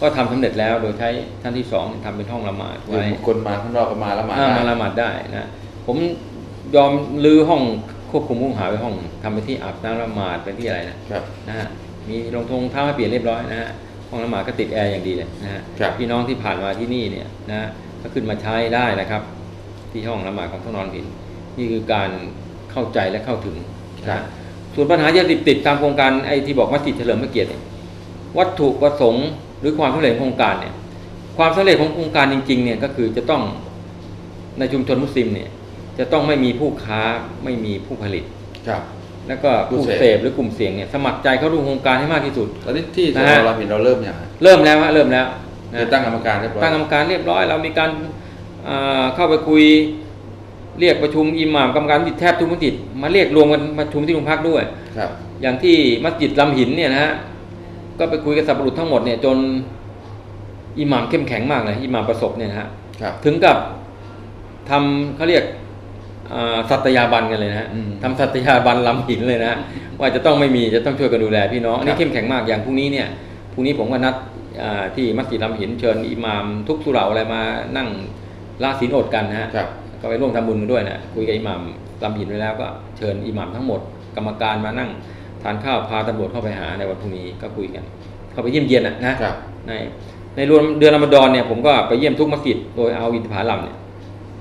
ก็ทำสำเร็จแล้วโดยใช้ท่านที่สองทำเป็นห้องละหมาดคือไว้คนมาข้างนอกก็มาละหมาดอ่าได้มาละหมาดได้นะผมยอมรื้อห้องควบคุมผู้ต้องหาไว้ห้องทำเป็นที่อาบน้ำละหมาดเป็นที่อะไรนะครับนะฮะมีรองทงเท้าให้เปลี่ยนเรียบร้อยนะฮะห้องละหมาดก็ติดแอร์อย่างดีเลยนะฮะครับพี่น้องที่ผ่านมาที่นี่เนี่ยนะก็ขึ้นมาใช้ได้นะครับ ที่ห้องละหมาดของท่านนอนหินนี่คือการเข้าใจและเข้าถึงนะฮะส่วนปัญหายาเสพติดตามโครงการไอ้ที่บอกมัสยิดเฉลิมพระเกียรติเนี่ยวัตถุประสงค์ หรือความสำเร็จของโครงการเนี่ยความสำเร็จของโครงการจริงๆเนี่ยก็คือจะต้องในชุมชนมุสลิมเนี่ยจะต้องไม่มีผู้ค้าไม่มีผู้ผลิตครับแล้วก็ผู้ผู้เสพเสพหรือกลุ่มเสี่ยงเนี่ยสมัครใจเข้าร่วมโครงการให้มากที่สุดตอนนี้ที่สนะนฮะเราเห็นเราเริ่มอย่างไรเริ่มแล้วฮะเริ่มแล้วนะคือตั้งกรรมการเรียบร้อยตั้งกรรมการเรียบร้อย เรามีการอ่าเข้าไปคุยเรียกประชุมอิหม่ามกรรมการมัสยิดแทบทุกมัสยิดมาเรียกรวมกันประชุมที่โรงพักด้วยครับอย่างที่มัสยิดลำหินเนี่ยนะฮะ ก็ไปคุยกับสับปะรุษทั้งหมดเนี่ยจนอิหม่ามเข้มแข็งมากเลยอิหม่ามประสบเนี่ยนะฮะครับถึงกับทำเขาเรียกอ่าสัตยาบันกันเลยนะฮะอืมทำสัตยาบันลำหินเลยนะฮะว่าจะต้องไม่มีจะต้องช่วยกันดูแลพี่น้องอันนี้ครับเข้มแข็งมากอย่างพรุ่งนี้เนี่ยพรุ่งนี้ผมก็นัดอ่าที่มัสยิดลำหินเชิญอิหม่ามทุกสุเหร่าอะไรมานั่งละศีลอดกันนะฮะครับก็ไปร่วมทำบุญกันด้วยนะคุยกับอิหม่ามลำหินไว้แล้วก็เชิญอิหม่ามทั้งหมด กรรมการมานั่ง ทานข้าวพาตำรวจเข้าไปหาในวันพรุ่งนี้ก็คุยกัน เข้าไปเยี่ยมเยียนนะนะครับในในรวมเดือนรอมฎอนเนี่ยผมก็ไปเยี่ยมทุกมัสยิดโดยเอาอินทผลัมเนี่ย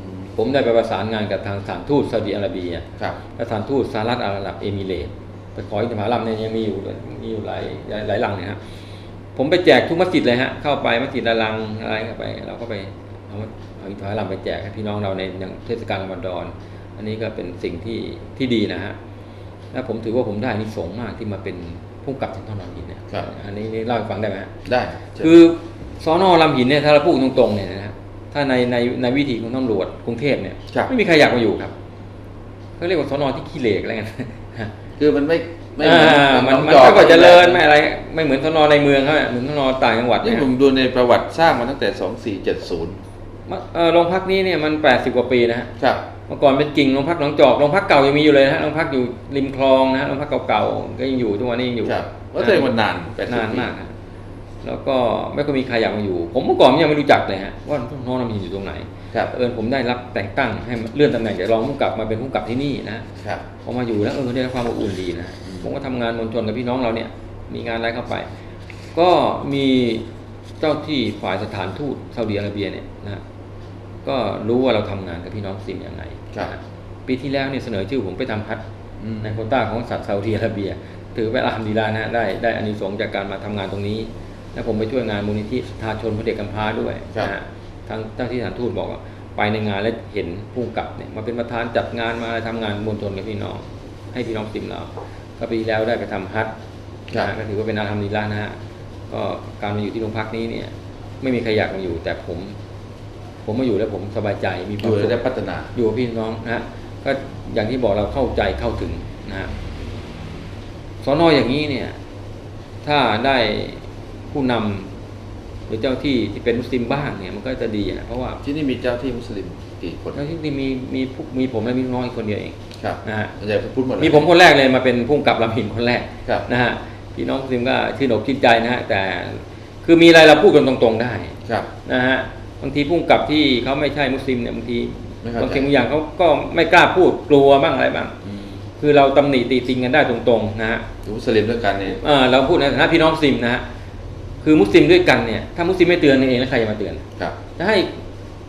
อืมผมได้ไปประสานงานกับทางสถานทูตซาอุดิอาระเบียครับและสถานทูตสหรัฐอาหรับเอมิเรตส์ไปขออินทผลัมเนี่ยยังมีอยู่มีอยู่หลายหลายหลายหลังเนี่ยฮะผมไปแจกทุกมัสยิดเลยฮะเข้าไปมัสยิดละลังอะไรเข้าไป เราก็ไปเอาเอาอินทผลัมไปแจกให้พี่น้องเราในอย่างเทศกาลรอมฎอนอันนี้ก็เป็นสิ่งที่ที่ดีนะฮะ และผมถือว่าผมได้อานิสงส์มากที่มาเป็นผู้กำกับของท่านนอนหินเนี่ยครับอันนี้นี่เล่าให้ฟังได้ไหมฮะได้เชิญคือสอนอลำหินเนี่ยถ้าเราพูดตรงๆเนี่ยนะฮะถ้าในในในวิธีของตำรวจกรุงเทพเนี่ยครับไม่มีใครอยากมาอยู่ครับเขาเรียกว่าสอนอที่ขี้เหร่อะไรกันคือมันไม่ไม่อ่ามันหมันจอกไม่ก็เจริญไม่อะไร ไม่เหมือนสอนอในเมืองเขาเหมือนสอนอต่างจังหวัดนี่เนี่ยผมดูในประวัติสร้างมาตั้งแต่2470เอ่อ โรงพักนี้เนี่ยมันแปดสิบกว่าปีนะฮะครับเมื่อก่อนเป็นกิ่งโรงพักหนองจอกโรงพักเก่ายังมีอยู่เลยนะฮะโรงพักอยู่ริมคลองนะฮะโรงพักเก่าๆก็ยังอยู่ทุกวันนี้ยังอยู่ครับว่าตัวเองมันนาน80นานปีมากฮะแล้วก็ไม่ค่อยมีใครอยากมาอยู่ ผมเมื่อก่อนยังไม่รู้จักเลยฮะว่าน้องน้ำหินอยู่ตรงไหนครับเอิญผมได้รับแต่งตั้งให้เลื่อนตำแหน่งจากรองผู้กำกับมาเป็นผู้กำกับที่นี่นะครับพอมาอยู่แล้วเออได้รับความอบอุ่นดีนะอืมผมก็ทำงานมวลชนกับพี่น้องเราเนี่ย มีงานอะไรเข้าไป ก็มีเจ้าที่ฝ่ายสถานทูตซาอุดิอาระเบียเนี่ยนะ ก็รู้ว่าเราทำงานกับพี่น้องซิมยังไงครับนะปีที่แล้วเนี่ยเสนอชื่อผมไปทำพัดอืมในโควต้าของสัตว์ซาอุดิอาระเบีย ถือว่าอัลฮัมดุลิลลาห์นะฮะได้ได้อานิสงส์จากการมาทำงานตรงนี้ และผมไปช่วยงานมูลนิธิประชาชนพระเด็กกำพร้าด้วยครับนะฮะทางเจ้าที่สถานทูตบอกว่าไปในงานแล้วเห็นผู้กำกับเนี่ยมาเป็นประธานจัดงานมาทำงานมวลชนกับพี่น้อง ให้พี่น้องซิมเราก็ปีที่แล้วได้ไปทำฮัทครับนะฮะก็ถือว่าเป็นอาธรรมดีละนะฮะก็การมาอยู่ที่โรงพักนี้เนี่ย ไม่มีใครอยากมาอยู่ แต่ผม ผมมาอยู่แล้วผมสบายใจมีคอวามยู่สุขได้พัฒนา อยู่กับพี่น้องนะฮะก็อย่างที่บอกเราเข้าใจเข้าถึงนะฮะสอนออย่างนี้เนี่ย ถ้าได้ผู้นำหรือเจ้าที่ที่เป็นมุสลิมบ้างเนี่ยมันก็จะดีอะเพราะว่าที่นี่มีเจ้าที่มุสลิมกี่คนเจ้าที่มีมีผู้มีผมและมีลูกน้องอีกคนเดียวเองครับนะฮะส่วนใหญ่พูดหมดเลยมีผมคนแรกเลยมาเป็นผู้กำกับลำหินคนแรกครับนะฮะพี่น้องมุสลิมก็ชื่นอกชื่นใจนะฮะแต่คือมีอะไรเราพูดกันตรง ๆ ได้ครับนะฮะ บางทีผู้กำกับที่เขาไม่ใช่มุสลิมเนี่ยบางทีไม่เข้าใจบางสิ่งบางอย่างเขาก็ไม่กล้าพูดกลัวบ้างอะไรบ้างอืมคือเราตำหนิตีติงกันได้ตรงๆนะฮะอยู่มุสลิมด้วยกันนี่เอ่อเราพูดในฐานะพี่น้องมุสลิมนะฮะคือมุสลิมด้วยกันเนี่ยถ้ามุสลิมไม่เตือนเองแล้วใครจะมาเตือนครับถ้าให้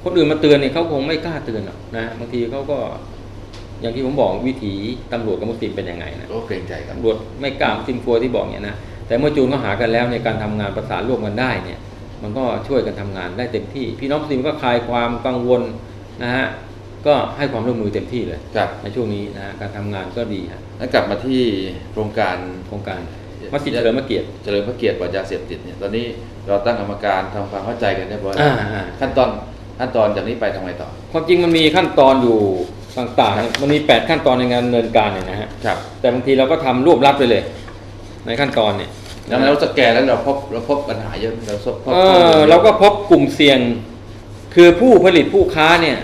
คนอื่นมาเตือนเนี่ยเขาคงไม่กล้าเตือนหรอกนะบางทีเขาก็อย่างที่ผมบอกวิถีตำรวจกับมุสลิมเป็นยังไงนะก็เกรงใจกันตำรวจไม่กล้ามุสลิมกลัวที่บอกเนี่ยนะแต่เมื่อจูนเขาหากันแล้วในการทำงานประสานร่วมกันได้เนี่ย มันก็ช่วยกันทำงานได้เต็มที่ พี่น้องมุสลิมก็คลายความกังวลนะฮะก็ให้ความร่วมมือเต็มที่เลยครับในช่วงนี้นะฮะการทำงานก็ดีฮะแล้วกลับมาที่โครงการโครงการมัสยิดเฉลิมพระเกียรติเฉลิมพระเกียรติปราบยาเสพติดเนี่ยตอนนี้เราตั้งกรรมการทำความเข้าใจกันเรียบร้อยแล้วอ่าอ่าขั้นตอนขั้นตอนจากนี้ไปทำไงต่อ ความจริงมันมีขั้นตอนอยู่ต่างๆเนี่ยมันมี 8 ขั้นตอนในการดำเนินการเนี่ยนะฮะครับแต่บางทีเราก็ทำรวบรัดไปเลย ในขั้นตอนเนี่ย แล้วเราสแกนแล้วเราพบเราพบปัญหาเยอะเราพบพบเอข้อมูลอเยอะเราก็พบกลุ่มเสี่ยง คือผู้ผลิตผู้ค้าเนี่ย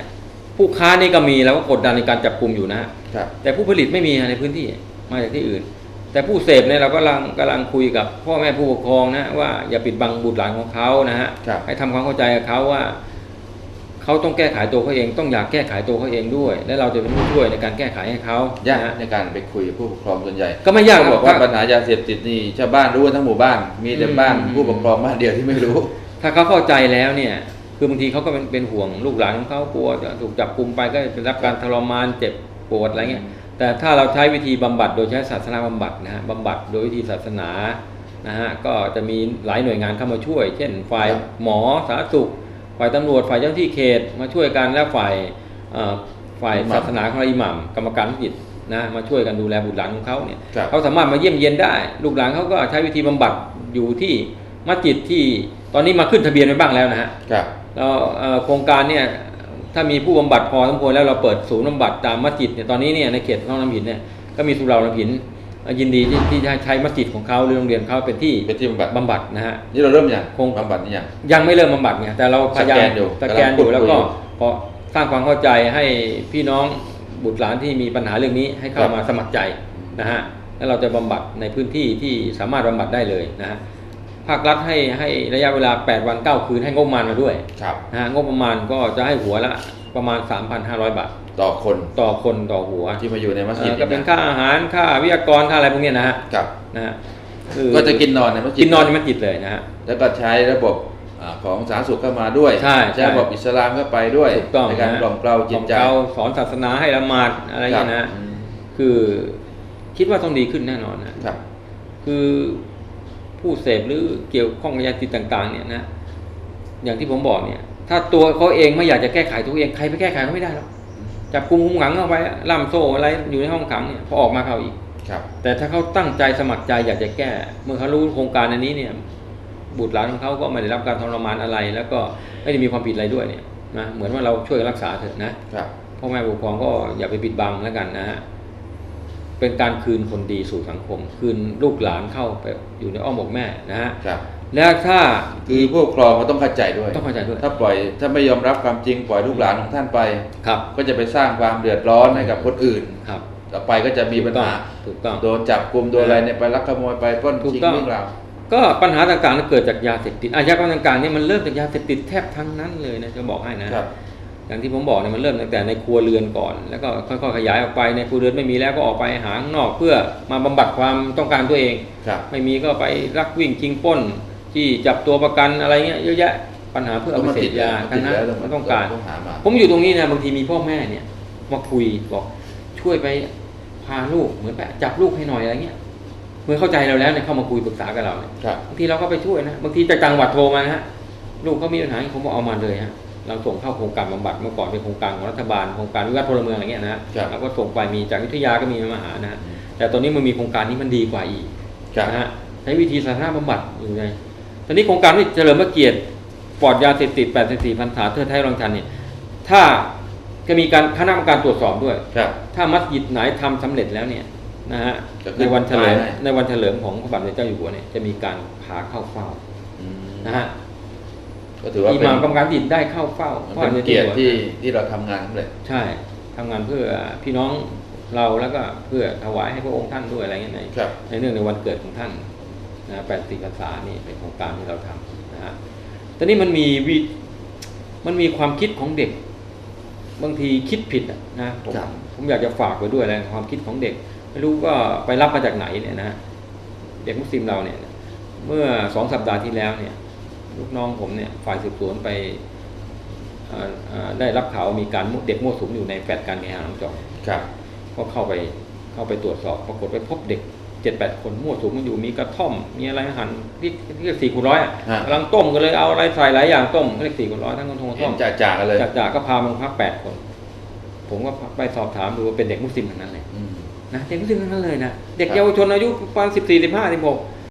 ผู้ค้านี่ก็มีแล้วก็กดดันในการจับกลุ่มอยู่นะฮะครับแต่ผู้ผลิตไม่มีในพื้นที่มาจากที่อื่นแแต่ผู้เสพเนี่ยเราก็กำลังกำลังคุยกับพ่อแม่ผู้ปกครองนะว่าอย่าปิดบังบุตรหลานของเขานะฮะครับให้ทำความเข้าใจกับเขาว่า เขาต้องแก้ไขตัวเขาเองต้องอยากแก้ไขตัวเขาเองด้วย และเราจะเป็นผู้ช่วยในการแก้ไขให้เขายากนะฮะในการไปคุยกับผู้ปกครองส่วนใหญ่ ก็ไม่ยากเขาหรบออกกว่าถ้าปัญหายาเสพติดนี่ชาวบ้านรู้กันทั้งหมู่บ้าน มีแต่อืมบ้านอืมผู้ปกครองบ้านเดียวที่ไม่รู้ ถ้าเขาเข้าใจแล้วเนี่ยคือบางทีเขาก็เป็นเป็นห่วงลูกหลานของเขากลัวจะถูกจับกลุมไปก็จะรับการทรมานเจ็บปวดอะไรเงี้ยแต่ถ้าเราใช้วิธีบำบัดโดยใช้ศาสนาบำบัดนะฮะบำบัดโดยวิธีศาสนานะฮะก็จะมีหลายหน่วยงานเข้ามาช่วย เช่นฝ่ายครับหมอสาธารณสุข ฝ่ายตำรวจฝ่ายเจ้าหน้าที่เขตมาช่วยกันและฝ่ายเอ่อฝ่ายศาสนาของเราอิหมัมกรรมการผู้จิตนะมาช่วยกันดูแลบุตรหลานของเขาเนี่ยครับเขาสามารถมาเยี่ยมเยียนได้ ลูกหลานเขาก็ใช้วิธีบำบัดอยู่ที่มัสยิดที่ตอนนี้มาขึ้นทะเบียนไว้บ้างแล้วนะฮะครับเราเอ่อโครงการเนี่ยถ้ามีผู้บำบัดพอสมควรแล้วเราเปิดศูนย์บำบัดตามมัสยิดเนี่ยตอนนี้เนี่ยในเขตน้องน้ำหินเนี่ยก็มีสุเหราน้ำหินเอ่อ ยินดีที่ที่จะใช้มัสยิดของเขาหรือโรงเรียนเขาเป็นที่เป็นที่บำบัดบำบัดนะฮะนี่เราเริ่มอย่างคงบำบัดนี่อย่างยังไม่เริ่มบำบัดไงแต่เราพยายามสแกนอยู่สแกนอยู่กำลังแล้วก็พูดคุยอยู่พอสร้างความเข้าใจให้พี่น้องบุตรหลานที่มีปัญหาเรื่องนี้ให้เข้าครับมาสมัครใจนะฮะแล้วเราจะบำบัดในพื้นที่ที่สามารถบำบัดได้เลยนะฮะภาครัฐให้ให้ระยะเวลา 8 วัน 9 คืนให้งบประมาณมาด้วยครับนะฮะงบประมาณก็จะให้หัวละประมาณ 3,500 บาท ต่อคนต่อคนต่อหัวที่มาอยู่ในมัสยิดเอ่อก็เป็นยะค่าอาหารค่าวิทยากรค่าอะไรพวกเนี้ยนะฮะครับนะฮะคือก็จะกินนอนในมัสยิดกินนอนในมัสยิดเลยนะฮะแล้วก็ใช้ระบบอ่าของสาธารณสุขเข้ามาด้วยใช่ใช่ระบบอิสลามเข้าไปด้วยถูกต้องในการนะกล่อมเกลาจิตใจของเราสอนศาสนาให้ละหมาดอะไรอย่างเงี้ยนะฮะอืมคือคิดว่าต้องดีขึ้นแน่นอนนะครับ คือผู้เสพหรือเกี่ยวข้องกับยาเสพติดต่าง ๆ เนี่ยนะ อย่างที่ผมบอกเนี่ย ถ้าตัวเขาเองไม่อยากจะแก้ไขตัวเองใครไปแก้ไขเขาไม่ได้หรอก จับกุมคุมขังเข้าไปล่ามโซ่อะไรอยู่ในห้องขังเนี่ยพอออกมาเขาอีกครับ แต่ถ้าเขาตั้งใจสมัครใจอยากจะแก้ เมื่อเขารู้โครงการอันนี้เนี่ย บุตรหลานของเขาก็ไม่ได้รับการทรมานอะไร แล้วก็ไม่ได้มีความผิดอะไรด้วยเนี่ยนะเหมือนว่าเราช่วยรักษาเถอะนะครับพ่อแม่ผู้ปกครองก็อย่าไปปิดบังแล้วกันนะฮะเป็นการคืนคนดีสู่สังคม คืนลูกหลานเข้าไปอยู่ในอ้อมอกแม่นะฮะครับ แล้วถ้าคือผู้ปกครองก็ต้องเข้าใจด้วย ต้องเข้าใจด้วย ถ้าปล่อยถ้าไม่ยอมรับความจริงปล่อยลูกหลานของท่านไป ครับ ก็จะไปสร้างความเดือดร้อนให้กับคนอื่น ครับ ต่อไปก็จะมีปัญหาถูกต้องโดนจับกลุ่มโดนอะไรเนี่ยไปลักขโมยไปปล้นถูกชิงต้องเรื่องราวก็ปัญหาต่างๆนั้นเกิดจากยาเสพติดอาชญากรรมต่างๆนี่มันเริ่มจากยาเสพติดแทบทั้งนั้นเลยนะจะบอกให้นะครับอย่างที่ผมบอกเนี่ยมันเริ่มตั้งแต่ในครัวเรือนก่อน แล้วก็ค่อยๆขยายออกไปในครัวเรือนไม่มีแล้วก็ออกไปหาข้างนอกเพื่อมาบำบัดความต้องการตัวเองครับไม่มีก็ไปลักวิ่งชิงปล้น ที่จับตัวประกันอะไรเงี้ยเยอะแยะปัญหาเพื่อเอาไปเสพยากันนะแล้วมันต้องการต้องหามาผมอยู่ตรงนี้นะบางทีมีพ่อแม่เนี่ย มาคุยบอกช่วยไปพาลูกเหมือนไปจับลูกให้หน่อยอะไรเงี้ยเมื่อเข้าใจเราแล้วเนี่ยเข้ามาคุยปรึกษากับเราเนี่ยครับบางทีเราก็ไปช่วยนะบางทีจากจังหวัดโทรมานะฮะลูกเขามีปัญหาผมบอกเอามาเลยฮะเราส่งเข้าโครงการบำบัดเมื่อก่อนเป็นโครงการของรัฐบาลโครงการวิวัฒน์พลเมืองอะไรเงี้ยนะฮะครับเราก็ส่งไปมีจากวิทยาก็มีมาหานะฮะแต่ตอนนี้มันมีโครงการนี้มันดีกว่าอีกครับนะฮะใช้วิธีสาธารณบำบัดอยู่ไง ตอนนี้โครงการที่เฉลิมพระเกียรติปลอดยาเสพติด 84พรรษาเทิดไทยรองชันเนี่ยถ้าจะมีการคณะกรรมการตรวจสอบด้วย ครับ ถ้ามัสยิดไหนทำสำเร็จแล้วเนี่ยนะฮะจะขึ้ในนวันเฉลิมป้ายให้ ในวันเฉลิมของพระบาทสมเด็จเจ้าอยู่หัวเนี่ยจะมีการพาเข้าเฝ้าอืมนะฮะก็ถือว่าอิเป็นหมามกรรมการดินได้เข้าเฝ้ามันพระบาทสมเป็ด็นจเกียรติจ้าอที่หัวที่เราทำงานสำเร็จ ใช่ทำงานเพื่อพี่น้องเราแล้วก็เพื่อถวายให้พระองค์ท่านด้วยอะไรเงี้ยในครับ ในเนื่องในวันเกิดของท่าน นะแปดสิบพรรษานี่เป็นโครงการที่เราทำนะฮะตอนนี้มันมีวิมันมีความคิดของเด็ก บางทีคิดผิดอะนะผมครับผมอยากจะฝากไว้ด้วยอะไรความคิดของเด็ก ไม่รู้ก็ไปรับมาจากไหนเนี่ยนะเด็กมุสลิมเราเนี่ยเมื่อสองสัปดาห์ที่แล้วเนี่ยลูกน้องผมเนี่ยฝ่ายสืบสวนไปเอ่อเอ่อได้รับข่าวว่ามีการมุเด็กมั่วสุมอยู่ในแฟลตการเคหะหนองจอกครับก็เข้าไปเข้าไปตรวจสอบปรากฏไปพบเด็กเจ็ดแปดคนมั่วสุมกันอยู่มีกระท่อม มีอะไรหั่นที่ที่สี่คูณร้อยอะฮะกำลังต้มกันเลยเอาอะไรใส่หลายอย่างต้มเรียกสี่คูณร้อยทั้งกระทงกระเห็ท่อนมจ่าจ่าๆกันเลยจากจากก็พามาโรงพักแปดคน ผมก็ไปสอบถามดูว่าเป็นเด็กมุสลิมทั้งนั้นเลยอืมนะเด็กมุสลิมทั้งนั้นเลยนะเด็กครับเยาวชนอายุประมาณสิบสี่สิบห้าสิบหก